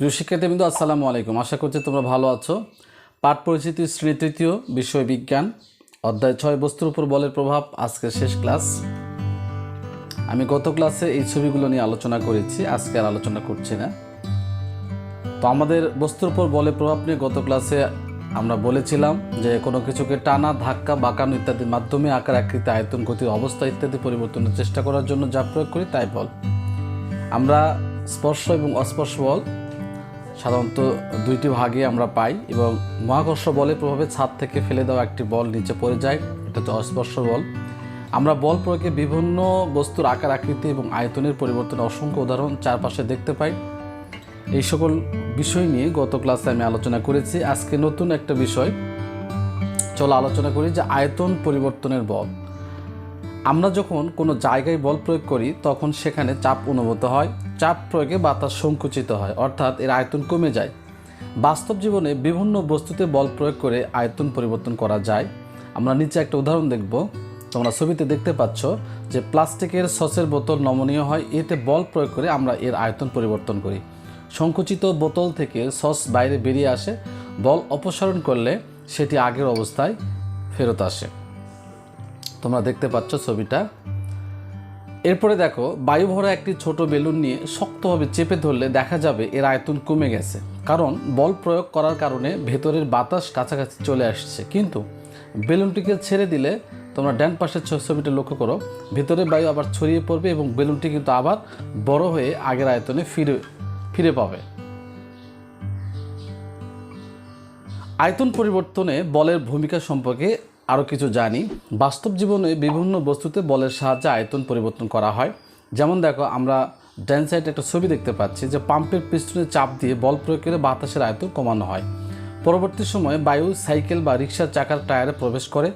প্রিয় শিক্ষার্থীবৃন্দ, আসসালামু আলাইকুম। আশা করছি তোমরা ভালো আছো। পাঠ পরিচিতি শ্রেণি তৃতীয় বিষয় বিজ্ঞান, অধ্যায় ছয়, বস্তুর উপর বলের প্রভাব, আজকের শেষ ক্লাস। আমি গত ক্লাসে এই ছবিগুলো নিয়ে আলোচনা করেছি, আজকে আর আলোচনা করছি না। তো আমাদের বস্তুর উপর বলের প্রভাব নিয়ে গত ক্লাসে আমরা বলেছিলাম যে কোনো কিছুকে টানা, ধাক্কা, বাঁকানো ইত্যাদির মাধ্যমে আকার, আকৃতি, আয়তন, গতির অবস্থা ইত্যাদি পরিবর্তনের চেষ্টা করার জন্য যা প্রয়োগ করি তাই বল। আমরা স্পর্শ এবং অস্পর্শ বল সাধারণত দুইটি ভাগে আমরা পাই এবং মহাকর্ষ বলের প্রভাবে ছাদ থেকে ফেলে দেওয়া একটি বল নিচে পড়ে যায়। এটা হচ্ছে অস্পর্শ বল। আমরা বল প্রয়োগে বিভিন্ন বস্তুর আকার, আকৃতি এবং আয়তনের পরিবর্তনে অসংখ্য উদাহরণ চারপাশে দেখতে পাই। এই সকল বিষয় নিয়ে গত ক্লাসে আমি আলোচনা করেছি। আজকে নতুন একটা বিষয়। চলো আলোচনা করি যে আয়তন পরিবর্তনের বল। আমরা যখন কোনো জায়গায় বল প্রয়োগ করি, তখন সেখানে চাপ অনুভূত হয়। চাপ প্রয়োগে বাতাস সংকুচিত হয়, অর্থাৎ এর আয়তন কমে যায়। বাস্তব জীবনে বিভিন্ন বস্তুতে বল প্রয়োগ করে আয়তন পরিবর্তন করা যায়। আমরা নিচে একটা উদাহরণ দেখব। তোমরা ছবিতে দেখতে পাচ্ছ যে প্লাস্টিকের সসের বোতল নমনীয় হয়, এতে বল প্রয়োগ করে আমরা এর আয়তন পরিবর্তন করি। সংকুচিত বোতল থেকে সস বাইরে বেরিয়ে আসে, বল অপসারণ করলে সেটি আগের অবস্থায় ফেরত আসে। তোমরা দেখতে পাচ্ছ ছবিটা। এরপরে দেখো বায়ু ভরা একটি ছোট বেলুন নিয়ে শক্তভাবে চেপে ধরলে দেখা যাবে এর আয়তন কমে গেছে। কারণ বল প্রয়োগ করার কারণে ভেতরের বাতাস কাছাকাছি চলে আসছে। কিন্তু বেলুনটিকে ছেড়ে দিলে তোমরা ডান পাশের ছবিটা লক্ষ্য করো, ভেতরে বায়ু আবার ছড়িয়ে পড়বে এবং বেলুনটি কিন্তু আবার বড় হয়ে আগের আয়তনে ফিরে ফিরে পাবে। আয়তন পরিবর্তনে বলের ভূমিকা সম্পর্কে আরও কিছু জানি। বাস্তব জীবনে বিভিন্ন বস্তুতে বলের সাহায্যে আয়তন পরিবর্তন করা হয়। যেমন দেখো, আমরা ড্যান একটা ছবি দেখতে পাচ্ছি যে পাম্পের পিস্টনে চাপ দিয়ে বল প্রয়োগ করে বাতাসের আয়তন কমানো হয়। পরবর্তী সময়ে বায়ু, সাইকেল বা রিক্সার চাকার টায়ারে প্রবেশ করে।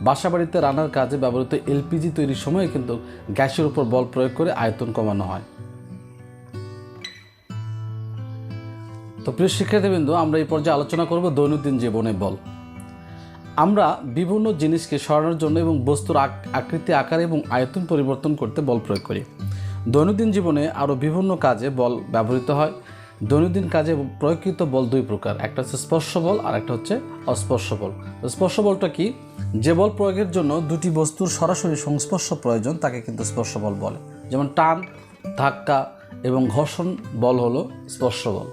বাসাবাড়িতে রান্নার কাজে ব্যবহৃত এলপিজি তৈরির সময় কিন্তু গ্যাসের উপর বল প্রয়োগ করে আয়তন কমানো হয়। তো প্রিয় শিক্ষার্থীবৃন্দ, আমরা এই পর্যায়ে আলোচনা করব দৈনন্দিন জীবনে বল। আমরা বিভিন্ন জিনিসকে সরানোর জন্য এবং বস্তুর আক- আকৃতি আকার এবং আয়তন পরিবর্তন করতে বল প্রয়োগ করি। দৈনন্দিন জীবনে আরও বিভিন্ন কাজে বল ব্যবহৃত হয়। দৈনন্দিন কাজে প্রয়োগকৃত বল দুই প্রকার, একটা হচ্ছে স্পর্শ বল আর একটা হচ্ছে অস্পর্শ বল। স্পর্শ বলটা কি? যে বল প্রয়োগের জন্য দুটি বস্তুর সরাসরি সংস্পর্শ প্রয়োজন তাকে কিন্তু স্পর্শ বল বলে। যেমন টান, ধাক্কা এবং ঘর্ষণ বল হলো স্পর্শ বল।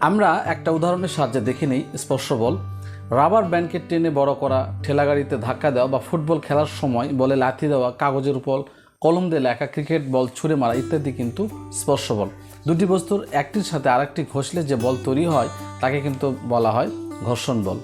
আমরা একটা উদাহরণের সাহায্যে দেখে নিই স্পর্শ বল। রাবার ব্যান্ডকে টেনে বড় করা ঠেলাগাড়িতে ধাক্কা দেওয়া বা ফুটবল খেলার সময় বলে লাথি দেওয়া, কাগজের উপর কলম দিয়ে লেখা ক্রিকেট বল ছুঁড়ে মারা ইত্যাদি কিন্তু স্পর্শ বল। দুটি বস্তুর একটির সাথে আরেকটি ঘষলে যে বল তৈরি হয়, তাকে কিন্তু বলা হয় ঘর্ষণ বল।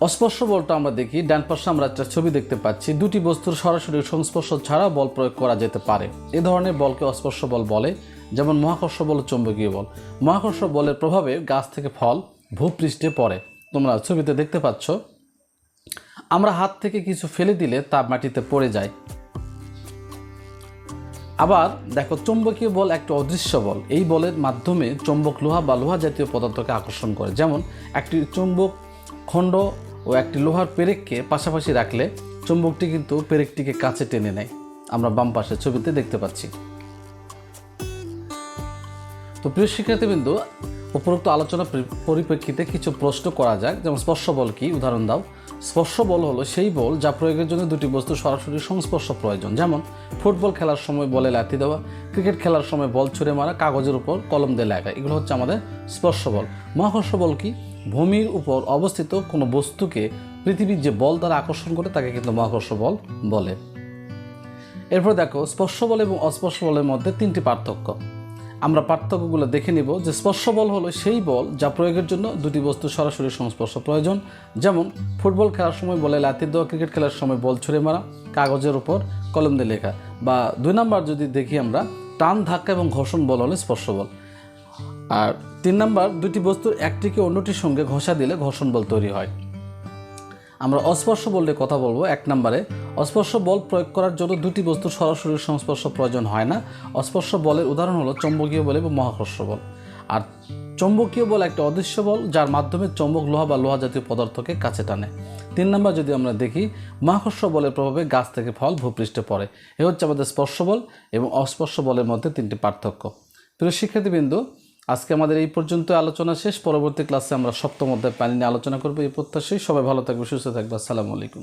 অস্পর্শ বলটা আমরা দেখি। ডান পাশে আমরা একটা ছবি দেখতে পাচ্ছি। দুটি বস্তুর সরাসরি সংস্পর্শ ছাড়া বল প্রয়োগ করা যেতে পারে। এ ধরনের বলকে অস্পর্শ বল বলে, যেমন মহাকর্ষ বল চৌম্বকীয় বল। মহাকর্ষ বলের প্রভাবে গাছ থেকে ফল, ভূপৃষ্ঠে পড়ে। তোমরা ছবিতে দেখতে পাচ্ছ। আমরা হাত থেকে কিছু ফেলে দিলে তা মাটিতে পড়ে যায়। আবার দেখো, চৌম্বকীয় বল একটা অদৃশ্য বল। এই বলের মাধ্যমে চৌম্বক লোহা বা লোহা জাতীয় পদার্থকে আকর্ষণ করে। যেমন একটি চৌম্বক খণ্ড ও একটি লোহার পেরেককে পাশাপাশি রাখলে চুম্বকটি কিন্তু পেরেকটিকে কাছে টেনে নেয়। আমরা বাম পাশের ছবিতে দেখতে পাচ্ছি। তো প্রিয় শিক্ষার্থীবৃন্দ, উপরোক্ত আলোচনা পরিপ্রেক্ষিতে কিছু প্রশ্ন করা যাক। যেমন স্পর্শ বল কি? উদাহরণ দাও। স্পর্শ বল হলো সেই বল যা প্রয়োগের জন্য দুটি বস্তু সরাসরি সংস্পর্শ প্রয়োজন। যেমন ফুটবল খেলার সময় বলে লাথি দেওয়া, ক্রিকেট খেলার সময় বল ছুঁড়ে মারা, কাগজের উপর কলম দিয়ে লেখা। এগুলো হচ্ছে আমাদের স্পর্শ বল। মহাকর্ষ বল কি? ভূমির উপর অবস্থিত কোনো বস্তুকে পৃথিবীর যে বল দ্বারা আকর্ষণ করে তাকে কিন্তু মহাকর্ষ বল বলে। এরপর দেখো, স্পর্শ বল এবং অস্পর্শ বলের মধ্যে তিনটি পার্থক্য। আমরা পার্থক্যগুলো দেখে নিব যে স্পর্শ বল হলো সেই বল যা প্রয়োগের জন্য দুটি বস্তু সরাসরি সংস্পর্শ প্রয়োজন। যেমন, ফুটবল খেলার সময় বলে লাথি দেওয়া, ক্রিকেট খেলার সময় বল ছুঁড়ে মারা, কাগজের উপর কলম দিয়ে লেখা বা দুই নাম্বার যদি দেখি আমরা, টান, ধাক্কা এবং ঘর্ষণ বল হলে স্পর্শ বল। আর তিন নাম্বার দুটি বস্তুর একটিকে অন্যটির সঙ্গে ঘষা দিলে ঘর্ষণ বল তৈরি হয়। আমরা অস্পর্শ বললে কথা বলব এক নম্বরে। অস্পর্শ বল প্রয়োগ করার জন্য দুটি বস্তুর সরাসরি সংস্পর্শ প্রয়োজন হয় না। অস্পর্শ বলের উদাহরণ হলো চৌম্বকীয় বল এবং মহাকর্ষ বল। আর চৌম্বকীয় বল একটা অদৃশ্য বল, যার মাধ্যমে চৌম্বক লোহা বা লোহা জাতীয় পদার্থকে কাছে টানে। তিন নম্বর যদি আমরা দেখি, মহাকর্ষ বলের প্রভাবে গাছ থেকে ফল ভূপৃষ্ঠে পড়ে। এ হচ্ছে আমাদের স্পর্শ বল এবং অস্পর্শ বলের মধ্যে তিনটি পার্থক্য। প্রিয় শিক্ষার্থীবৃন্দু আজকে আমাদের এই পর্যন্ত আলোচনা শেষ। পরবর্তী ক্লাসে আমরা সপ্তম অধ্যায় পানি নিয়ে আলোচনা করব। এই প্রত্যাশায় সবাই ভালো থাকবে সুস্থ থাকবে আসসালামু আলাইকুম।